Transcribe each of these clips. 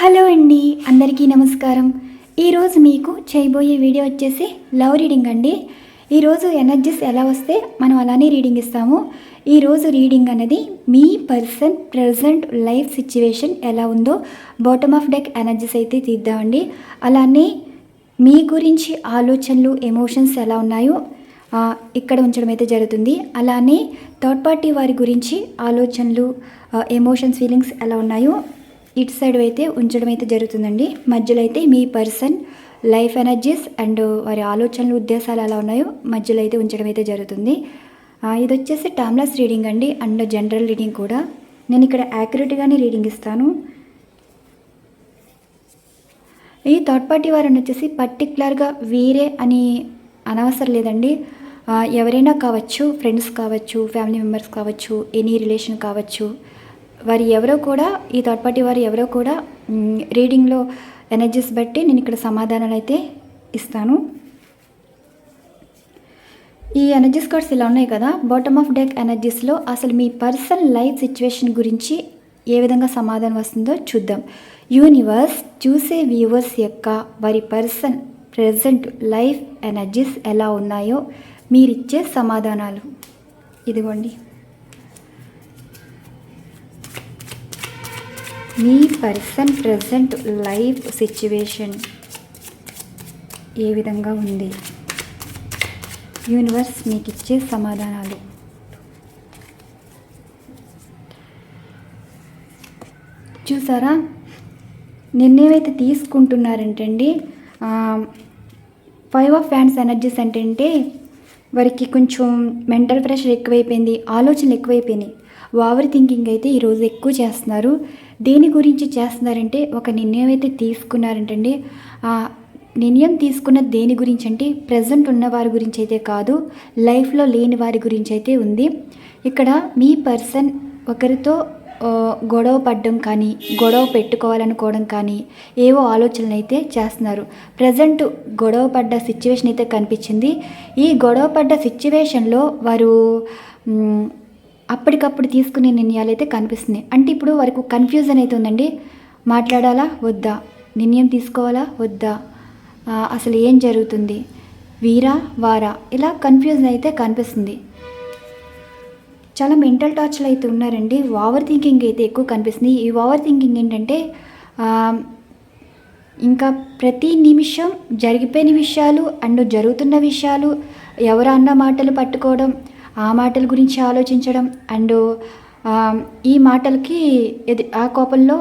Hello అండి అందరికీ నమస్కారం. ఈరోజు మీకు చేయబోయే వీడియో వచ్చేసి లవ్ రీడింగ్ అండి. ఈరోజు ఎనర్జీస్ ఎలా వస్తే మనం అలానే రీడింగ్ ఇస్తాము. ఈరోజు రీడింగ్ అనేది మీ పర్సన్ ప్రజెంట్ లైఫ్ సిచ్యువేషన్ ఎలా ఉందో బాటమ్ ఆఫ్ డెక్ ఎనర్జీస్ అయితే తీద్దామండి. అలానే మీ గురించి ఆలోచనలు ఎమోషన్స్ ఎలా ఉన్నాయో ఇక్కడ ఉంచడం అయితే జరుగుతుంది. అలానే థర్డ్ పార్టీ వారి గురించి ఆలోచనలు ఎమోషన్స్ ఫీలింగ్స్ ఎలా ఉన్నాయో ఇటు సైడ్ అయితే ఉంచడం అయితే జరుగుతుందండి. మధ్యలో అయితే మీ పర్సన్ లైఫ్ ఎనర్జీస్ అండ్ వారి ఆలోచనలు ఉద్దేశాలు ఎలా ఉన్నాయో మధ్యలో అయితే ఉంచడం అయితే జరుగుతుంది. ఇది వచ్చేసి టామ్లెస్ రీడింగ్ అండి. అండ్ జనరల్ రీడింగ్ కూడా. నేను ఇక్కడ యాక్యురేట్గానే రీడింగ్ ఇస్తాను. ఈ థర్డ్ పార్టీ వారిని వచ్చేసి పర్టికులర్గా వీరే అని అనవసరం లేదండి. ఎవరైనా కావచ్చు ఫ్రెండ్స్ కావచ్చు ఫ్యామిలీ మెంబర్స్ కావచ్చు ఎనీ రిలేషన్ కావచ్చు వారి ఎవరో కూడా ఈ థర్డ్ పార్టీ వారు ఎవరో కూడా రీడింగ్లో ఎనర్జీస్ బట్టి నేను ఇక్కడ సమాధానాలు అయితే ఇస్తాను. ఈ ఎనర్జీస్ కార్డ్స్ ఇలా ఉన్నాయి కదా బాటమ్ ఆఫ్ డెక్ ఎనర్జీస్లో అసలు మీ పర్సనల్ లైఫ్ సిచ్యువేషన్ గురించి ఏ విధంగా సమాధానం వస్తుందో చూద్దాం. యూనివర్స్ చూసే వ్యూవర్స్ యొక్క వారి పర్సన్ ప్రజెంట్ లైఫ్ ఎనర్జీస్ ఎలా ఉన్నాయో మీరిచ్చే సమాధానాలు. ఇదిగోండి. మీ పర్సన్ ప్రజెంట్ లైఫ్ సిచ్యువేషన్ ఏ విధంగా ఉంది? యూనివర్స్ మీకు ఇచ్చే సమాధానాలు. చూసారా? నిర్ణయమైతే తీసుకుంటున్నారంటండి ఫైవ్ ఆఫ్ ఫ్యాన్స్ ఎనర్జీస్ అంటే వారికి కొంచెం మెంటల్ ప్రెషర్ ఎక్కువైపోయింది ఆలోచనలు ఎక్కువైపోయినాయి. ఓవర్ థింకింగ్ అయితే ఈరోజు ఎక్కువ చేస్తున్నారు. దేని గురించి చేస్తున్నారంటే ఒక నిర్ణయం అయితే తీసుకున్నారంటండి. ఆ నిర్ణయం తీసుకున్న దేని గురించి అంటే ప్రజెంట్ ఉన్న వారి గురించి అయితే కాదు లైఫ్లో లేని వారి గురించి అయితే ఉంది. ఇక్కడ మీ పర్సన్ ఒకరితో గొడవ పడడం కానీ గొడవ పెట్టుకోవాలనుకోవడం కానీ ఏవో ఆలోచనలు అయితే చేస్తున్నారు. ప్రజెంట్ గొడవ పడ్డ సిచ్యువేషన్ అయితే కనిపించింది. ఈ గొడవ పడ్డ సిచ్యువేషన్లో వారు అప్పటికప్పుడు తీసుకునే నిర్ణయాలు అయితే కనిపిస్తున్నాయి. అంటే ఇప్పుడు వరకు కన్ఫ్యూజన్ అయితే ఉందండి. మాట్లాడాలా? వద్దా? నిర్ణయం తీసుకోవాలా? వద్దా? అసలు ఏం జరుగుతుంది? వీరా? వారా? ఇలా కన్ఫ్యూజన్ అయితే కనిపిస్తుంది. చాలా మెంటల్ టార్చ్లు అయితే ఉన్నారండి. ఓవర్ థింకింగ్ అయితే ఎక్కువ కనిపిస్తుంది. ఈ ఓవర్ థింకింగ్ ఏంటంటే ఇంకా ప్రతి నిమిషం జరిగిపోయిన విషయాలు అండ్ జరుగుతున్న విషయాలు ఎవరు అన్న మాటలు పట్టుకోవడం ఆ మాటల గురించి ఆలోచించడం అండ్ ఈ మాటలకి ఎది ఆ కోపంలో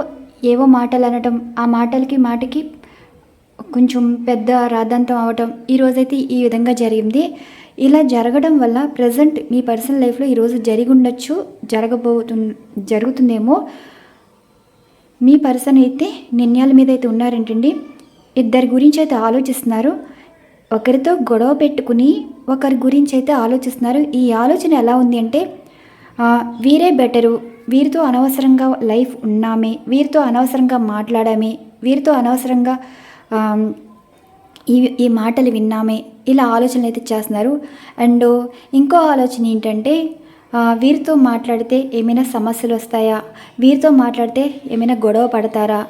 ఏవో మాటలు అనటం ఆ మాటలకి మాటకి కొంచెం పెద్ద రాద్ధాంతం అవటం ఈరోజైతే ఈ విధంగా జరిగింది. ఇలా జరగడం వల్ల ప్రజెంట్ మీ పర్సనల్ లైఫ్లో ఈరోజు జరిగి ఉండొచ్చు జరగబోతు జరుగుతుందేమో మీ పర్సన్ అయితే నిర్ణయాల మీద అయితే ఉన్నారంటండి. ఇద్దరి గురించి అయితే ఆలోచిస్తున్నారు. ఒకరితో గొడవ పెట్టుకుని ఒకరి గురించి అయితే ఆలోచిస్తున్నారు. ఈ ఆలోచన ఎలా ఉంది అంటే వీరే బెటరు. వీరితో అనవసరంగా లైఫ్ ఉన్నామే. వీరితో అనవసరంగా మాట్లాడామే. వీరితో అనవసరంగా ఈ ఈ మాటలు విన్నామే. ఇలా ఆలోచనలు అయితే చేస్తున్నారు. అండ్ ఇంకో ఆలోచన ఏంటంటే వీరితో మాట్లాడితే ఏమైనా సమస్యలు వస్తాయా? వీరితో మాట్లాడితే ఏమైనా గొడవ పడతారా?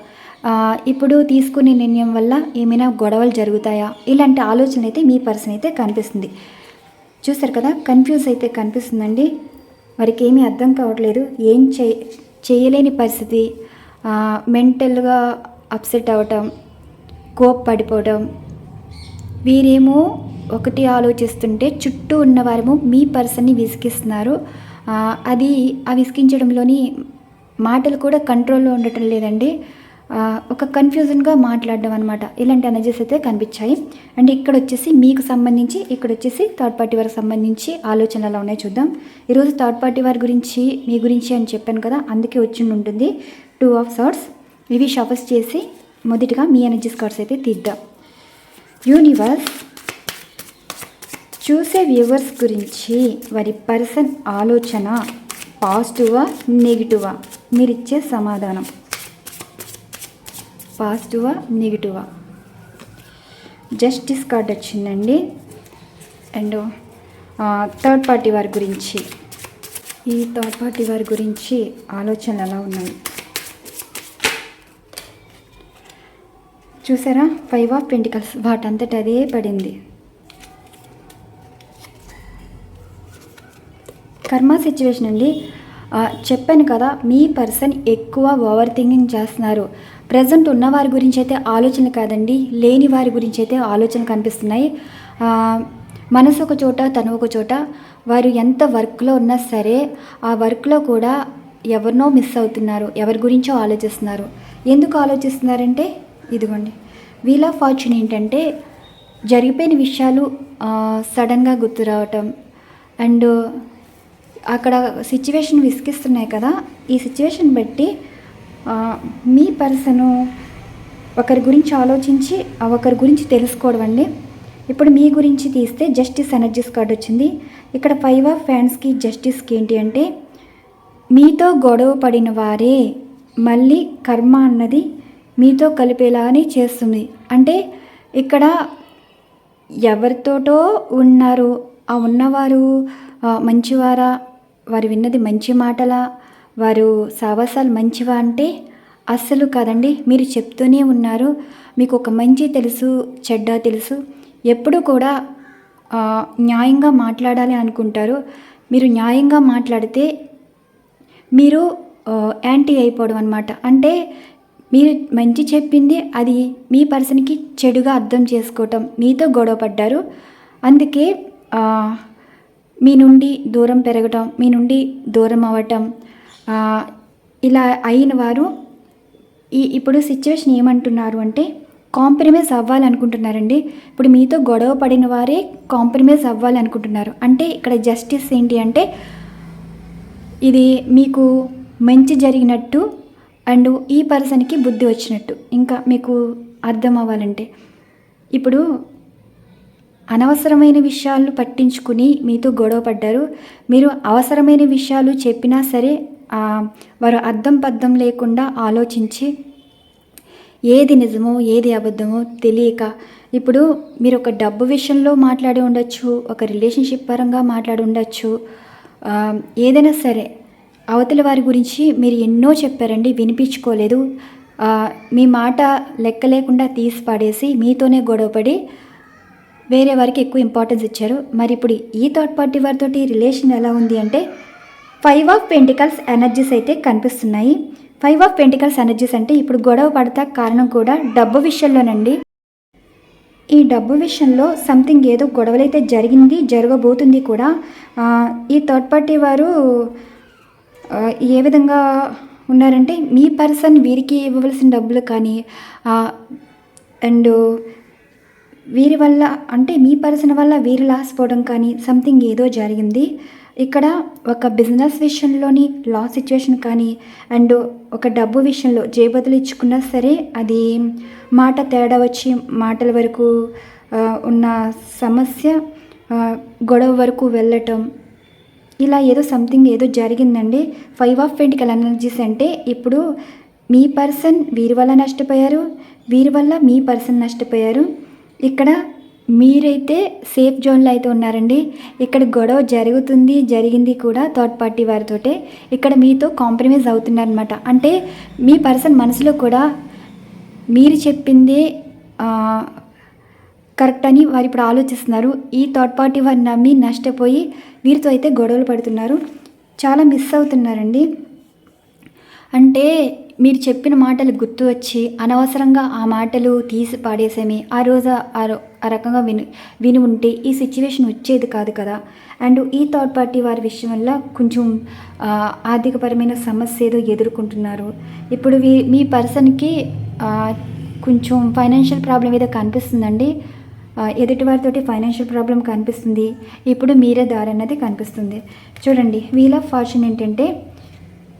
ఇప్పుడు తీసుకునే నిర్ణయం వల్ల ఏమైనా గొడవలు జరుగుతాయా? ఇలాంటి ఆలోచన అయితే మీ పర్సన్ అయితే కనిపిస్తుంది. చూసారు కదా కన్ఫ్యూజ్ అయితే కనిపిస్తుందండి. వారికి ఏమీ అర్థం కావట్లేదు. ఏం చే చేయలేని పరిస్థితి. మెంటల్గా అప్సెట్ అవ్వటం కోప్పడిపోవడం వీరేమో ఒకటి ఆలోచిస్తుంటే చుట్టూ ఉన్నవారేమో మీ పర్సన్ని విసిగిస్తున్నారు. అది ఆ విసిగించడంలోని మాటలు కూడా కంట్రోల్లో ఉండటం లేదండి. ఒక కన్ఫ్యూజన్గా మాట్లాడడం అనమాట ఇలాంటి ఎనర్జీస్ అయితే కనిపించాయి. అండ్ ఇక్కడ వచ్చేసి మీకు సంబంధించి ఇక్కడ వచ్చేసి థర్డ్ పార్టీ వారికి సంబంధించి ఆలోచనలు ఎలా ఉన్నాయో చూద్దాం. ఈరోజు థర్డ్ పార్టీ వారి గురించి మీ గురించి అని చెప్పాను కదా అందుకే వచ్చి ఉంటుంది. టూ ఆఫ్ సార్ట్స్ ఇవి షఫర్స్ చేసి మొదటిగా మీ ఎనర్జీస్ కార్డ్స్ అయితే తీద్దాం. యూనివర్స్ చూసే వ్యూవర్స్ గురించి వారి పర్సన్ ఆలోచన పాజిటివా నెగిటివా మీరు ఇచ్చే సమాధానం. పాజిటివా నెగిటివా? జస్టిస్ కార్డ్ వచ్చిందండి. అండ్ థర్డ్ పార్టీ వారి గురించి. ఈ థర్డ్ పార్టీ వారి గురించి ఆలోచనలు ఎలా ఉన్నాయి? చూసారా? ఫైవ్ ఆఫ్ పెంటికల్స్ వాటంతట అదే పడింది. కర్మ సిచ్యువేషన్ అండి. చెప్పాను కదా మీ పర్సన్ ఎక్కువ ఓవర్ థింకింగ్ చేస్తున్నారు. ప్రజెంట్ ఉన్న వారి గురించి అయితే ఆలోచన కాదండి లేని వారి గురించి అయితే ఆలోచన కనిపిస్తున్నాయి. మనసు ఒక చోట తను ఒక చోట వారు ఎంత వర్క్లో ఉన్నా సరే ఆ వర్క్లో కూడా ఎవరినో మిస్ అవుతున్నారు ఎవరి గురించో ఆలోచిస్తున్నారు. ఎందుకు ఆలోచిస్తున్నారంటే ఇదిగోండి వీల్ ఆఫ్ ఫార్చ్యూన్ ఏంటంటే జరిగిపోయిన విషయాలు సడన్గా గుర్తు రావటం. అండ్ అక్కడ సిచ్యువేషన్ విసిగిస్తున్నాయి కదా ఈ సిచ్యువేషన్ బట్టి మీ పర్సను ఒకరి గురించి ఆలోచించి ఒకరి గురించి తెలుసుకోవడం అండి. ఇప్పుడు మీ గురించి తీస్తే జస్టిస్ ఎనర్జీస్ కార్డ్ వచ్చింది. ఇక్కడ ఫైవ్ ఆఫ్ ఫ్యాన్స్కి జస్టిస్కి ఏంటి అంటే మీతో గొడవ పడిన వారే మళ్ళీ కర్మ అన్నది మీతో కలిపేలానే చేస్తుంది. అంటే ఇక్కడ ఎవరితోటో ఉన్నారు ఆ ఉన్నవారు మంచివారా వారు విన్నది మంచి మాటలా వారు సావాసాలు మంచివా అంటే అస్సలు కాదండి మీరు చెప్తూనే ఉన్నారు. మీకు ఒక మంచి తెలుసు చెడ్డ తెలుసు. ఎప్పుడు కూడా న్యాయంగా మాట్లాడాలి అనుకుంటారు. మీరు న్యాయంగా మాట్లాడితే మీరు యాంటీ అయిపోవడం అనమాట అంటే మీరు మంచి చెప్పింది అది మీ పర్సన్కి చెడుగా అర్థం చేసుకోవటం మీతో గొడవ పడ్డారు. అందుకే మీ నుండి దూరం పెరగటం మీ నుండి దూరం అవ్వటం ఇలా అయిన వారు ఈ ఇప్పుడు సిచ్యువేషన్ ఏమంటున్నారు అంటే కాంప్రమైజ్ అవ్వాలనుకుంటున్నారండి. ఇప్పుడు మీతో గొడవ పడిన వారే కాంప్రమైజ్ అవ్వాలనుకుంటున్నారు. అంటే ఇక్కడ జస్టిస్ ఏంటి అంటే ఇది మీకు మంచి జరిగినట్టు అండ్ ఈ పర్సన్కి బుద్ధి వచ్చినట్టు. ఇంకా మీకు అర్థం అవ్వాలంటే ఇప్పుడు అనవసరమైన విషయాలు పట్టించుకుని మీతో గొడవ పడ్డారు. మీరు అవసరమైన విషయాలు చెప్పినా సరే వారు అర్థం పద్ధం లేకుండా ఆలోచించి ఏది నిజమో ఏది అబద్ధమో తెలియక ఇప్పుడు మీరు ఒక డబ్బు విషయంలో మాట్లాడి ఉండొచ్చు ఒక రిలేషన్షిప్ పరంగా మాట్లాడి ఉండొచ్చు. ఏదైనా సరే అవతల వారి గురించి మీరు ఎన్నో చెప్పారండి వినిపించుకోలేదు. మీ మాట లెక్క లేకుండా తీసి పాడేసి మీతోనే గొడవపడి వేరే వారికి ఎక్కువ ఇంపార్టెన్స్ ఇచ్చారు. మరి ఇప్పుడు ఈ థర్డ్ పార్టీ వారితోటి రిలేషన్ ఎలా ఉంది అంటే ఫైవ్ ఆఫ్ పెంటికల్స్ ఎనర్జీస్ అయితే కనిపిస్తున్నాయి. ఫైవ్ ఆఫ్ పెంటికల్స్ ఎనర్జీస్ అంటే ఇప్పుడు గొడవ పడతా కారణం కూడా డబ్బు విషయంలోనండి. ఈ డబ్బు విషయంలో సంథింగ్ ఏదో గొడవలైతే జరిగింది జరగబోతుంది కూడా. ఈ థర్డ్ పార్టీ వారు ఏ విధంగా ఉన్నారంటే మీ పర్సన్ వీరికి ఇవ్వవలసిన డబ్బులు కానీ అండ్ వీరి వల్ల అంటే మీ పర్సన్ వల్ల వీరి లాస్ పోవడం కానీ సంథింగ్ ఏదో జరిగింది. ఇక్కడ ఒక బిజినెస్ విషయంలోని లా సిచ్యువేషన్ కానీ అండ్ ఒక డబ్బు విషయంలో జేబదులు ఇచ్చుకున్నా సరే అది మాట తేడా వచ్చి మాటల వరకు ఉన్న సమస్య గొడవ వరకు వెళ్ళటం. ఇలా ఏదో సంథింగ్ ఏదో జరిగిందండి. ఫైవ్ ఆఫ్ పెంటికల్ ఎనర్జీస్ అంటే ఇప్పుడు మీ పర్సన్ వీరి వల్ల నష్టపోయారు వీరి వల్ల మీ పర్సన్ నష్టపోయారు. ఇక్కడ మీరైతే సేఫ్ జోన్లో అయితే ఉన్నారండి. ఇక్కడ గొడవ జరుగుతుంది జరిగింది కూడా థర్డ్ పార్టీ వారితోటే. ఇక్కడ మీతో కాంప్రమైజ్ అవుతున్నారనమాట అంటే మీ పర్సన్ మనసులో కూడా మీరు చెప్పిందే కరెక్ట్ అని వారు ఇప్పుడు ఆలోచిస్తున్నారు. ఈ థర్డ్ పార్టీ వారిని నమ్మి నష్టపోయి వీరితో అయితే గొడవలు పడుతున్నారు. చాలా మిస్ అవుతున్నారండి. అంటే మీరు చెప్పిన మాటలు గుర్తు వచ్చి అనవసరంగా ఆ మాటలు తీసి పాడేసేమి. ఆ రోజు ఆ రో- ఆ రకంగా విని విని ఉంటే ఈ సిచ్యువేషన్ వచ్చేది కాదు కదా. అండ్ ఈ థర్డ్ పార్టీ వారి విషయం వల్ల కొంచెం ఆర్థికపరమైన సమస్య ఏదో ఎదుర్కొంటున్నారు. ఇప్పుడు మీ పర్సన్కి కొంచెం ఫైనాన్షియల్ ప్రాబ్లం ఏదో కనిపిస్తుందండి. ఆ, ఎదుటి ఫైనాన్షియల్ ప్రాబ్లం కనిపిస్తుంది. ఇప్పుడు మీరే దారి అన్నది కనిపిస్తుంది. చూడండి వీల్ ఆఫ్ ఫార్చ్యూన్ ఏంటంటే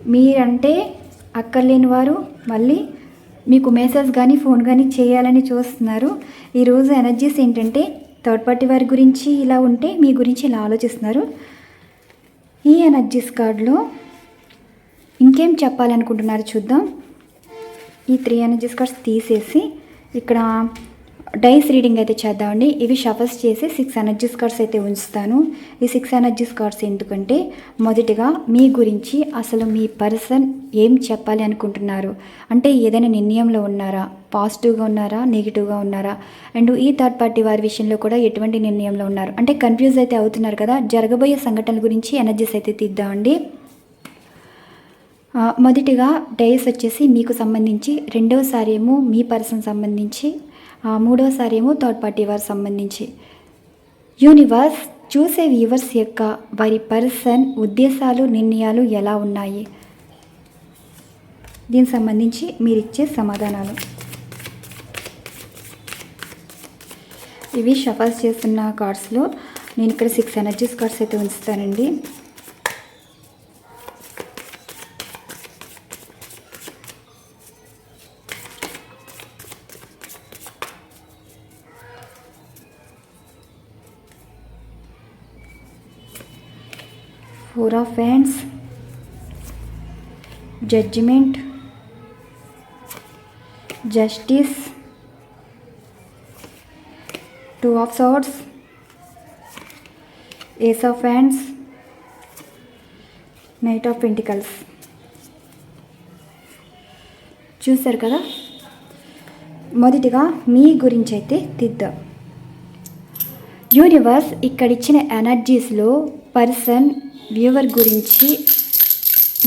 మీరంటే అక్కర్లేని వారు మళ్ళీ మీకు మెసేజ్ కానీ ఫోన్ కానీ చేయాలని చూస్తున్నారు. ఈరోజు ఎనర్జీస్ ఏంటంటే థర్డ్ పార్టీ వారి గురించి ఇలా ఉంటే మీ గురించి ఇలా ఆలోచిస్తున్నారు. ఈ ఎనర్జీస్ కార్డులో ఇంకేం చెప్పాలనుకుంటున్నారు చూద్దాం. ఈ త్రీ ఎనర్జీస్ కార్డ్స్ తీసేసి ఇక్కడ డైస్ రీడింగ్ అయితే చేద్దామండి. ఇవి షఫస్ చేసి సిక్స్ ఎనర్జీస్ కార్డ్స్ అయితే ఉంచుతాను. ఈ సిక్స్ ఎనర్జీస్ కార్డ్స్ ఎందుకంటే మొదటిగా మీ గురించి అసలు మీ పర్సన్ ఏం చెప్పాలి అనుకుంటున్నారు? అంటే ఏదైనా నిర్ణయంలో ఉన్నారా? పాజిటివ్గా ఉన్నారా? నెగిటివ్గా ఉన్నారా? అండ్ ఈ థర్డ్ పార్టీ వారి విషయంలో కూడా ఎటువంటి నిర్ణయంలో ఉన్నారు? అంటే కన్ఫ్యూజ్ అయితే అవుతున్నారు కదా? జరగబోయే సంఘటనల గురించి ఎనర్జీస్ అయితే తీద్దామండి మొదటిగా డేస్ వచ్చేసి మీకు సంబంధించి రెండవసారి ఏమో మీ పర్సన్ సంబంధించి మూడవసారి ఏమో థర్డ్ పార్టీ వారు సంబంధించి. యూనివర్స్ చూసే వ్యూవర్స్ యొక్క వారి పర్సన్ ఉద్దేశాలు నిర్ణయాలు ఎలా ఉన్నాయి? దీనికి సంబంధించి మీరు ఇచ్చే సమాధానాలు. ఇవి షఫాస్ చేస్తున్న కార్డ్స్లో నేను ఇక్కడ సిక్స్ ఎనర్జీస్ కార్డ్స్ అయితే ఉంచుతానండి. Four of wands judgement justice two of swords ace of wands knight of pentacles. చూశారు కదా? మొదటిగా మీ గురించి అయితే తిద్దాం. యూనివర్స్ ఇక్కడ ఇచ్చిన ఎనర్జీస్లో పర్సన్ వ్యూవర్ గురించి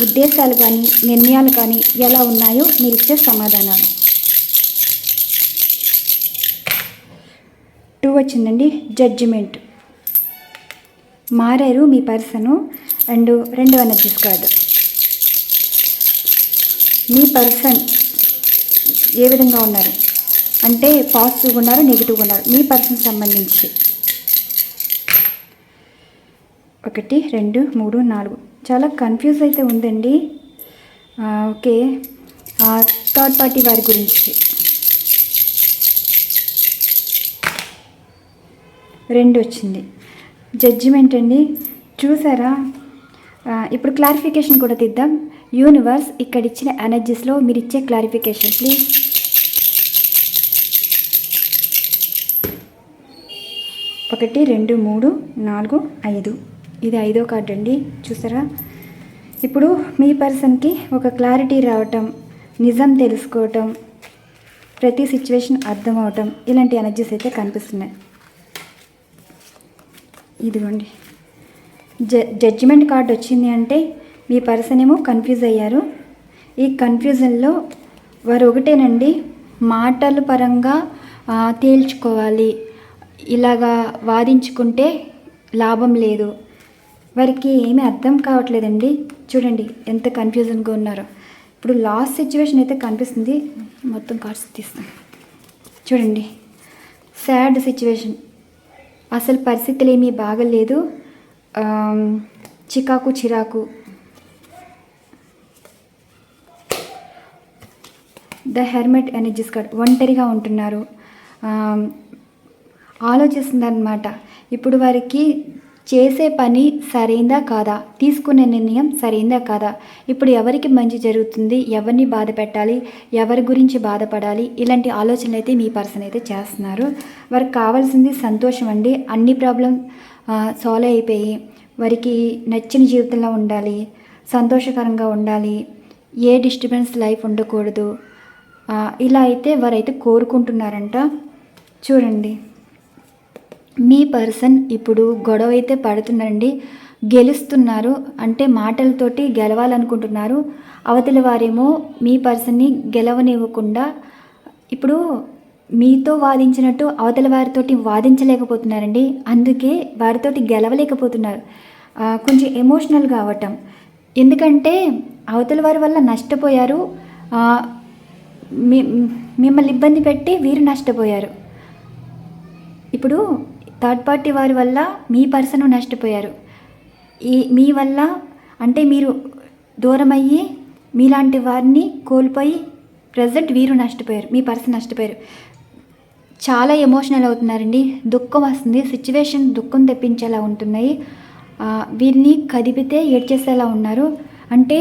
ఉద్దేశాలు కానీ నిర్ణయాలు కానీ ఎలా ఉన్నాయో మీరు ఇచ్చే సమాధానాలు. టూ వచ్చిందండి జడ్జిమెంట్ మారారు మీ పర్సను అండ్ రెండు ఎనర్జీస్ కార్డు మీ పర్సన్ ఏ విధంగా ఉన్నారు? అంటే పాజిటివ్గా ఉన్నారు నెగిటివ్గా ఉన్నారు? మీ పర్సన్ సంబంధించి. ఒకటి రెండు మూడు నాలుగు. చాలా కన్ఫ్యూజ్ అయితే ఉందండి. ఓకే. థర్డ్ పార్టీ వారి గురించి. రెండు వచ్చింది. జడ్జిమెంట్ అండి. చూసారా? ఇప్పుడు క్లారిఫికేషన్ కూడా తీద్దాం. యూనివర్స్ ఇక్కడ ఇచ్చిన ఎనర్జీస్లో మీరు ఇచ్చే క్లారిఫికేషన్ ప్లీజ్ ఒకటి రెండు మూడు నాలుగు ఐదు. ఇది ఐదో కార్డు అండి. చూసారా? ఇప్పుడు మీ పర్సన్కి ఒక క్లారిటీ రావటం నిజం తెలుసుకోవటం ప్రతి సిచ్యువేషన్ అర్థం అవటం ఇలాంటి ఎనర్జీస్ అయితే కనిపిస్తున్నాయి. ఇదిగోండి. జ జడ్జిమెంట్ కార్డు వచ్చింది అంటే మీ పర్సన్ ఏమో కన్ఫ్యూజ్ అయ్యారు. ఈ కన్ఫ్యూజన్లో వారు ఒకటేనండి మాటల పరంగా తేల్చుకోవాలి. ఇలాగా వాదించుకుంటే లాభం లేదు. వారికి ఏమీ అర్థం కావట్లేదండి. చూడండి ఎంత కన్ఫ్యూజన్గా ఉన్నారో. ఇప్పుడు లాస్ట్ సిచ్యువేషన్ అయితే కనిపిస్తుంది. మొత్తం కార్డ్స్ తీస్తాం. చూడండి. సాడ్ సిచ్యువేషన్ అసలు పరిస్థితులు ఏమీ బాగలేదు చికాకు చిరాకు. ద హెర్మెట్ ఎనర్జీస్ కార్డ్ ఒంటరిగా ఉంటున్నారు. ఆలోచిస్తుందన్నమాట ఇప్పుడు వారికి చేసే పని సరైందా కాదా? తీసుకునే నిర్ణయం సరైందా కాదా? ఇప్పుడు ఎవరికి మంచి జరుగుతుంది? ఎవరిని బాధ పెట్టాలి? ఎవరి గురించి బాధపడాలి? ఇలాంటి ఆలోచనలు అయితే మీ పర్సన్ అయితే చేస్తున్నారు. వారికి కావాల్సింది సంతోషం అండి. అన్ని ప్రాబ్లం సాల్వ్ అయిపోయి వారికి నచ్చిన జీవితంలో ఉండాలి. సంతోషకరంగా ఉండాలి. ఏ డిస్టర్బెన్స్ లైఫ్ ఉండకూడదు. ఇలా అయితే వారైతే కోరుకుంటున్నారంట. చూడండి. మీ పర్సన్ ఇప్పుడు గొడవ అయితే పడుతున్నారండి గెలుస్తున్నారు అంటే మాటలతోటి గెలవాలనుకుంటున్నారు అవతలి వారేమో మీ పర్సన్ని గెలవనివ్వకుండా ఇప్పుడు మీతో వాదించినట్టు అవతల వారితోటి వాదించలేకపోతున్నారండి అందుకే వారితోటి గెలవలేకపోతున్నారు. కొంచెం ఎమోషనల్గా అవటం ఎందుకంటే అవతల వారి వల్ల నష్టపోయారు మిమ్మల్ని ఇబ్బంది పెట్టి వీరు నష్టపోయారు. ఇప్పుడు థర్డ్ పార్టీ వారి వల్ల మీ పర్సన్ నష్టపోయారు. ఈ మీ వల్ల అంటే మీరు దూరం అయ్యి మీలాంటి వారిని కోల్పోయి ప్రజెంట్ వీరు నష్టపోయారు మీ పర్సన్ నష్టపోయారు. చాలా ఎమోషనల్ అవుతున్నారండి. దుఃఖం వస్తుంది. సిచ్యువేషన్ దుఃఖం తెప్పించేలా ఉంటున్నాయి. వీరిని కదిపితే ఏడ్చేసేలా ఉన్నారు. అంటే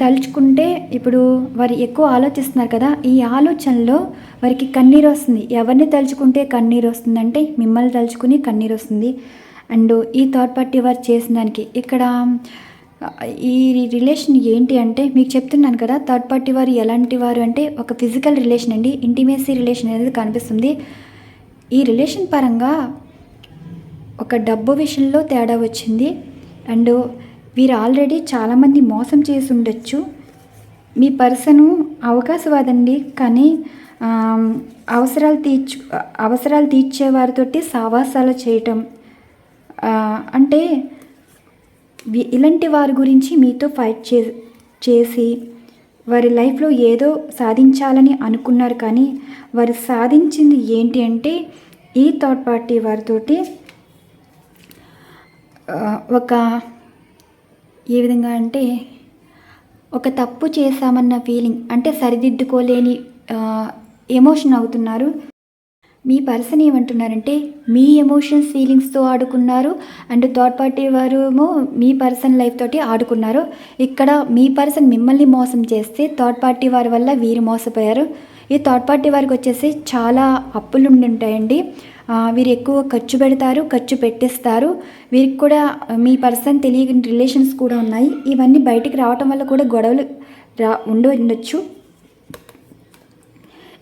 తలుచుకుంటే ఇప్పుడు వారు ఎక్కువ ఆలోచిస్తున్నారు కదా ఈ ఆలోచనలో వారికి కన్నీరు వస్తుంది. ఎవరిని తలుచుకుంటే కన్నీరు వస్తుంది అంటే మిమ్మల్ని తలుచుకుని కన్నీరు వస్తుంది. అండ్ ఈ థర్డ్ పార్టీ వారు చేసిన దానికి ఇక్కడ ఈ రిలేషన్ ఏంటి అంటే మీకు చెప్తున్నాను కదా థర్డ్ పార్టీ వారు ఎలాంటి వారు అంటే ఒక ఫిజికల్ రిలేషన్ అండి ఇంటిమేసీ రిలేషన్ అనేది కనిపిస్తుంది. ఈ రిలేషన్ పరంగా ఒక డబ్బు విషయంలో తేడా వచ్చింది. అండ్ వీరు ఆల్రెడీ చాలామంది మోసం చేసి ఉండొచ్చు మీ పర్సను అవకాశవాదండి కానీ అవసరాలు తీర్చు అవసరాలు తీర్చే వారితోటి సావాసాలు చేయటం అంటే ఇలాంటి వారి గురించి మీతో ఫైట్ చే చేసి వారి లైఫ్లో ఏదో సాధించాలని అనుకున్నారు కానీ వారు సాధించింది ఏంటి అంటే ఈ థర్డ్ పార్టీ వారితోటి ఒక ఏ విధంగా అంటే ఒక తప్పు చేశామన్న ఫీలింగ్ అంటే సరిదిద్దుకోలేని ఎమోషన్ అవుతున్నారు. మీ పర్సన్ ఏమంటున్నారంటే మీ ఎమోషన్స్ ఫీలింగ్స్తో ఆడుకున్నారు అండ్ థర్డ్ పార్టీ వారు ఏమో మీ పర్సన్ లైఫ్ తోటి ఆడుకున్నారు. ఇక్కడ మీ పర్సన్ మిమ్మల్ని మోసం చేస్తే థర్డ్ పార్టీ వారి వల్ల వీరు మోసపోయారు. ఈ థర్డ్ పార్టీ వారికి వచ్చేసి చాలా అప్పులు ఉండి ఉంటాయండి వీరు ఎక్కువ ఖర్చు పెడతారు ఖర్చు పెట్టేస్తారు. వీరికి కూడా మీ పర్సన్ తెలియని రిలేషన్స్ కూడా ఉన్నాయి. ఇవన్నీ బయటికి రావటం వల్ల కూడా గొడవలు రా ఉండొచ్చు.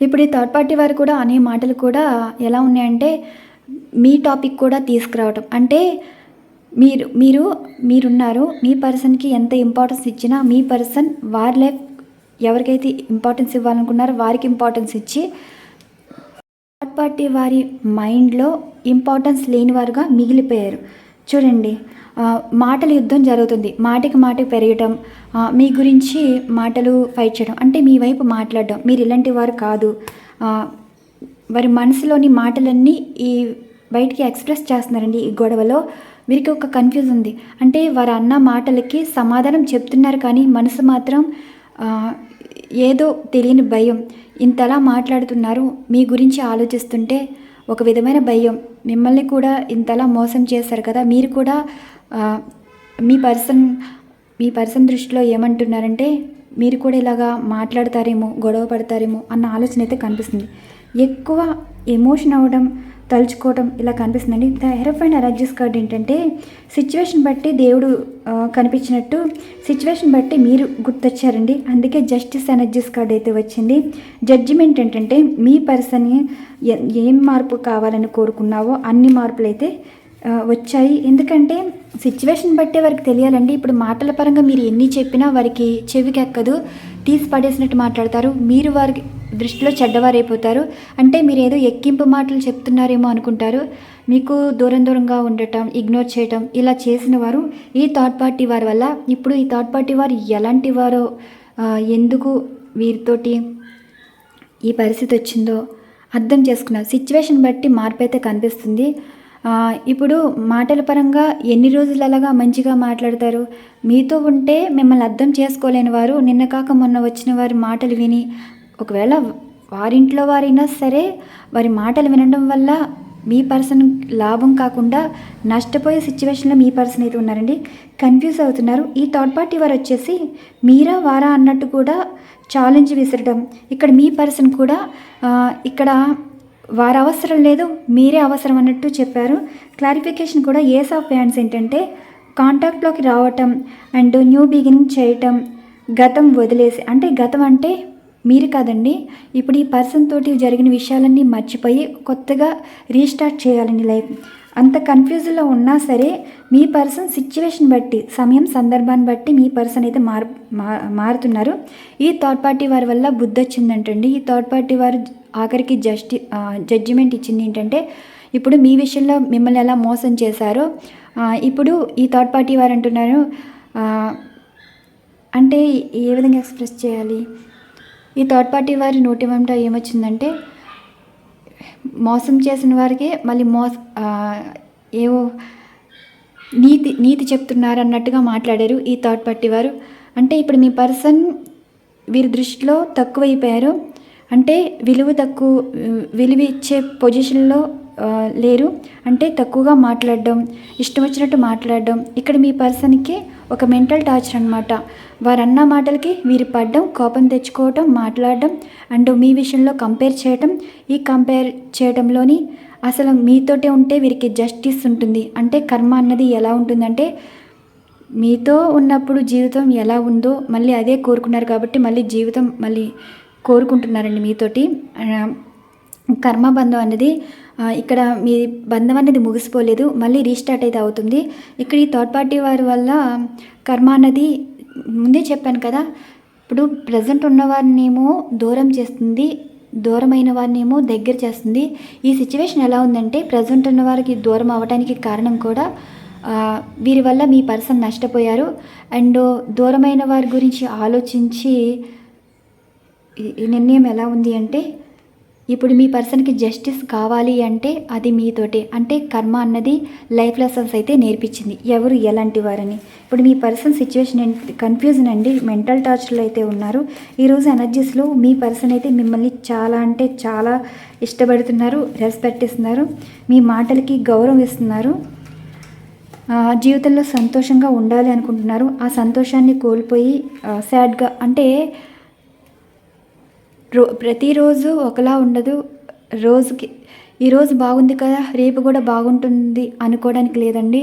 ఇప్పుడు ఈ థర్డ్ పార్టీ వారు కూడా అనే మాటలు కూడా ఎలా ఉన్నాయంటే మీ టాపిక్ కూడా తీసుకురావటం. అంటే మీరు మీరు మీరున్నారు. మీ పర్సన్కి ఎంత ఇంపార్టెన్స్ ఇచ్చినా మీ పర్సన్ వారి లైఫ్ ఎవరికైతే ఇంపార్టెన్స్ ఇవ్వాలనుకున్నారో వారికి ఇంపార్టెన్స్ ఇచ్చి పార్టీ వారి మైండ్లో ఇంపార్టెన్స్ లేని వారుగా మిగిలిపోయారు. చూడండి మాటల యుద్ధం జరుగుతుంది. మాటికి మాటకి పెరగటం మీ గురించి మాటలు ఫైట్ చేయడం అంటే మీ వైపు మాట్లాడడం మీరు ఇలాంటి వారు కాదు. వారి మనసులోని మాటలన్నీ ఈ బయటికి ఎక్స్ప్రెస్ చేస్తున్నారండి ఈ గొడవలో. వీరికి ఒక కన్ఫ్యూజ్ ఉంది. అంటే వారు అన్న మాటలకి సమాధానం చెప్తున్నారు కానీ మనసు మాత్రం ఏదో తెలియని భయం. ఇంతలా మాట్లాడుతున్నారు. మీ గురించి ఆలోచిస్తుంటే ఒక విధమైన భయం. మిమ్మల్ని కూడా ఇంతలా మోసం చేశారు కదా. మీరు కూడా మీ పర్సన్ మీ పర్సన్ దృష్టిలో ఏమంటున్నారంటే మీరు కూడా ఇలాగా మాట్లాడతారేమో గొడవ పడతారేమో అన్న ఆలోచన అయితే కనిపిస్తుంది. ఎక్కువ ఎమోషన్ అవ్వడం తలుచుకోవటం ఇలా కనిపిస్తుందండి. ద హెరఫ్ అండ్ కార్డ్ ఏంటంటే సిచ్యువేషన్ బట్టి దేవుడు కనిపించినట్టు సిచ్యువేషన్ బట్టి మీరు గుర్తొచ్చారండి. అందుకే జస్టిస్ ఎనర్జీస్ కార్డ్ అయితే వచ్చింది. జడ్జిమెంట్ ఏంటంటే మీ పర్సన్ ఏం మార్పు కావాలని కోరుకున్నావో అన్ని మార్పులు అయితే వచ్చాయి. ఎందుకంటే సిచ్యువేషన్ బట్టే వారికి తెలియాలండి. ఇప్పుడు మాటల పరంగా మీరు ఎన్ని చెప్పినా వారికి చెవికి ఎక్కదు తీసి పడేసినట్టు మాట్లాడతారు. మీరు వారికి దృష్టిలో చెడ్డవారైపోతారు. అంటే మీరు ఏదో ఎక్కింపు మాటలు చెప్తున్నారేమో అనుకుంటారు. మీకు దూరం దూరంగా ఉండటం ఇగ్నోర్ చేయటం ఇలా చేసిన వారు ఈ థర్డ్ పార్టీ వారి వల్ల. ఇప్పుడు ఈ థర్డ్ పార్టీ వారు ఎలాంటి వారో ఎందుకు వీరితోటి ఈ పరిస్థితి వచ్చిందో అర్థం చేసుకున్నారు. సిచ్యువేషన్ బట్టి మార్పు అయితే కనిపిస్తుంది. ఇప్పుడు మాటల పరంగా ఎన్ని రోజులు అలాగా మంచిగా మాట్లాడతారు? మీతో ఉంటే మిమ్మల్ని అర్థం చేసుకోలేని వారు నిన్న కాక మొన్న వచ్చిన వారి మాటలు విని ఒకవేళ వారింట్లో వారైనా సరే వారి మాటలు వినడం వల్ల మీ పర్సన్ లాభం కాకుండా నష్టపోయే సిచ్యువేషన్లో మీ పర్సన్ అయితే ఉన్నారండి. కన్ఫ్యూజ్ అవుతున్నారు. ఈ థర్డ్ పార్టీ వారు వచ్చేసి మీరా వారా అన్నట్టు కూడా ఛాలెంజ్ విసరడం. ఇక్కడ మీ పర్సన్ కూడా ఇక్కడ వారు అవసరం లేదు మీరే అవసరం అన్నట్టు చెప్పారు. క్లారిఫికేషన్ కూడా ఏస్ ఆఫ్ హ్యాండ్స్ ఏంటంటే కాంటాక్ట్లోకి రావటం అండ్ న్యూ బిగినింగ్ చేయటం గతం వదిలేసి అంటే గతం అంటే మీరు కాదండి. ఇప్పుడు ఈ పర్సన్ తోటి జరిగిన విషయాలన్నీ మర్చిపోయి కొత్తగా రీస్టార్ట్ చేయాలండి లైఫ్. అంత కన్ఫ్యూజన్లో ఉన్నా సరే మీ పర్సన్ సిచ్యువేషన్ బట్టి సమయం సందర్భాన్ని బట్టి మీ పర్సన్ అయితే మారు మారుతున్నారు. ఈ థర్డ్ పార్టీ వారి వల్ల బుద్ధి వచ్చిందంటండి. ఈ థర్డ్ పార్టీ వారు ఆఖరికి జస్టి జడ్జిమెంట్ ఇచ్చింది ఏంటంటే ఇప్పుడు మీ విషయంలో మిమ్మల్ని ఎలా మోసం చేశారో ఇప్పుడు ఈ థర్డ్ పార్టీ వారు అంటున్నారు అంటే ఏ విధంగా ఎక్స్ప్రెస్ చేయాలి? ఈ థర్డ్ పార్టీ వారి నోటి వెంట ఏమొచ్చిందంటే మోసం చేసిన వారికి మళ్ళీ మోస ఏవో నీతి నీతి చెప్తున్నారు అన్నట్టుగా మాట్లాడారు ఈ థర్డ్ పార్టీ వారు. అంటే ఇప్పుడు మీ పర్సన్ వీరి దృష్టిలో తక్కువైపోయారు. అంటే విలువ తక్కువ విలువ ఇచ్చే పొజిషన్లో లేరు. అంటే తక్కువగా మాట్లాడడం ఇష్టం వచ్చినట్టు మాట్లాడడం ఇక్కడ మీ పర్సన్కి ఒక మెంటల్ టార్చర్ అనమాట వారన్న మాటలకి వీరు పడడం కోపం తెచ్చుకోవటం మాట్లాడడం అండ్ మీ విషయంలో కంపేర్ చేయటం ఈ కంపేర్ చేయటంలోని అసలు మీతోటే ఉంటే వీరికి జస్టిస్ ఉంటుంది. అంటే కర్మ అన్నది ఎలా ఉంటుందంటే మీతో ఉన్నప్పుడు జీవితం ఎలా ఉందో మళ్ళీ అదే కోరుకున్నారు కాబట్టి మళ్ళీ జీవితం మళ్ళీ కోరుకుంటున్నారండి మీతోటి. కర్మబంధం అనేది ఇక్కడ మీ బంధం అనేది ముగిసిపోలేదు మళ్ళీ రీస్టార్ట్ అయితే అవుతుంది. ఇక్కడ ఈ థర్డ్ పార్టీ వారి వల్ల కర్మ అన్నది ముందే చెప్పాను కదా ఇప్పుడు ప్రజెంట్ ఉన్నవారినేమో దూరం చేస్తుంది దూరమైన వారినేమో దగ్గర చేస్తుంది. ఈ సిచ్యువేషన్ ఎలా ఉందంటే ప్రజెంట్ ఉన్న వారికి దూరం అవ్వడానికి కారణం కూడా వీరి వల్ల మీ పర్సన్ నష్టపోయారు. అండ్ దూరమైన వారి గురించి ఆలోచించి నిర్ణయం ఎలా ఉంది అంటే ఇప్పుడు మీ పర్సన్కి జస్టిస్ కావాలి అంటే అది మీతోటే. అంటే కర్మ అన్నది లైఫ్ లెసన్స్ అయితే నేర్పించింది. ఎవరు? ఎలాంటి వారని. ఇప్పుడు మీ పర్సన్ సిచ్యువేషన్ కన్ఫ్యూజన్ అండి. మెంటల్ టార్చర్లు అయితే ఉన్నారు. ఈరోజు ఎనర్జీస్లో మీ పర్సన్ అయితే మిమ్మల్ని చాలా అంటే చాలా ఇష్టపడుతున్నారు రెస్పెక్ట్ ఇస్తున్నారు మీ మాటలకి గౌరవం ఇస్తున్నారు. జీవితంలో సంతోషంగా ఉండాలి అనుకుంటున్నారు. ఆ సంతోషాన్ని కోల్పోయి సాడ్గా అంటే రో ప్రతిరోజు ఒకలా ఉండదు. రోజుకి ఈరోజు బాగుంది కదా రేపు కూడా బాగుంటుంది అనుకోవడానికి లేదండి.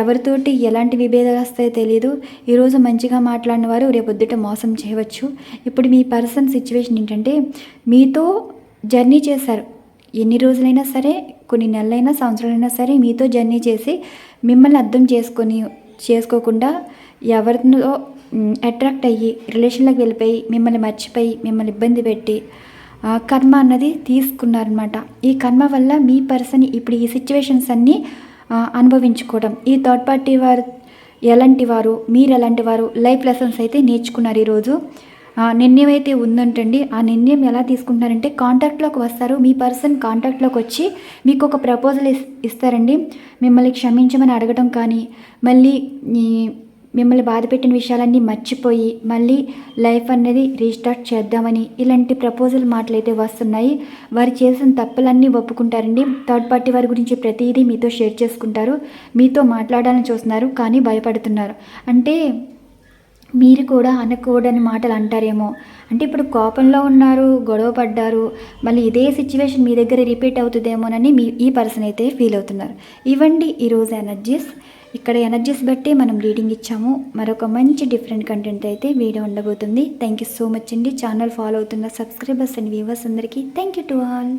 ఎవరితోటి ఎలాంటి విభేదాలు వస్తాయో తెలియదు ఈరోజు మంచిగా మాట్లాడిన వారు రేపొద్దుట మోసం చేయవచ్చు. ఇప్పుడు మీ పర్సన్ సిచ్యువేషన్ ఏంటంటే మీతో జర్నీ చేశారు. ఎన్ని రోజులైనా సరే కొన్ని నెలలైనా సంవత్సరాలైనా సరే మీతో జర్నీ చేసి మిమ్మల్ని అర్థం చేసుకొని చేసుకోకుండా ఎవరినో అట్రాక్ట్ అయ్యి రిలేషన్లోకి వెళ్ళిపోయి మిమ్మల్ని మర్చిపోయి మిమ్మల్ని ఇబ్బంది పెట్టి కర్మ అన్నది తీసుకున్నారనమాట ఈ కర్మ వల్ల మీ పర్సన్ ఇప్పుడు ఈ సిచ్యువేషన్స్ అన్నీ అనుభవించుకోవడం. ఈ థర్డ్ పార్టీ వారు ఎలాంటి వారు మీరు ఎలాంటి వారు లైఫ్ లెసన్స్ అయితే నేర్చుకున్నారు ఈరోజు. ఆ, నిర్ణయం అయితే ఉందంటండి. ఆ నిర్ణయం ఎలా తీసుకుంటున్నారంటే కాంటాక్ట్లోకి వస్తారు. మీ పర్సన్ కాంటాక్ట్లోకి వచ్చి మీకు ఒక ప్రపోజల్ ఇస్ ఇస్తారండి. మిమ్మల్ని క్షమించమని అడగడం కానీ మళ్ళీ ఈ మిమ్మల్ని బాధ పెట్టిన విషయాలన్నీ మర్చిపోయి మళ్ళీ లైఫ్ అనేది రీస్టార్ట్ చేద్దామని ఇలాంటి ప్రపోజల్ మాటలు అయితే వస్తున్నాయి. వారు చేసిన తప్పులన్నీ ఒప్పుకుంటారండి. థర్డ్ పార్టీ వారి గురించి ప్రతిదీ మీతో షేర్ చేసుకుంటారు. మీతో మాట్లాడాలని చూస్తున్నారు కానీ భయపడుతున్నారు. అంటే మీరు కూడా అనకూడని మాటలు అంటారేమో. అంటే ఇప్పుడు కోపంలో ఉన్నారు గొడవ పడ్డారు మళ్ళీ ఇదే సిచ్యువేషన్ మీ దగ్గర రిపీట్ అవుతుందేమోనని మీ ఈ పర్సన్ అయితే ఫీల్ అవుతున్నారు. ఇవ్వండి ఈరోజు ఎనర్జీస్. ఇక్కడ ఎనర్జీస్ బట్టి మనం రీడింగ్ ఇచ్చాము. మరొక మంచి డిఫరెంట్ కంటెంట్ అయితే వీడియో ఉండబోతుంది. థ్యాంక్ యూ సో మచ్ అండి. ఛానల్ ఫాలో అవుతున్న సబ్స్క్రైబర్స్ అండ్ వ్యూవర్స్ అందరికీ థ్యాంక్ యూ టు ఆల్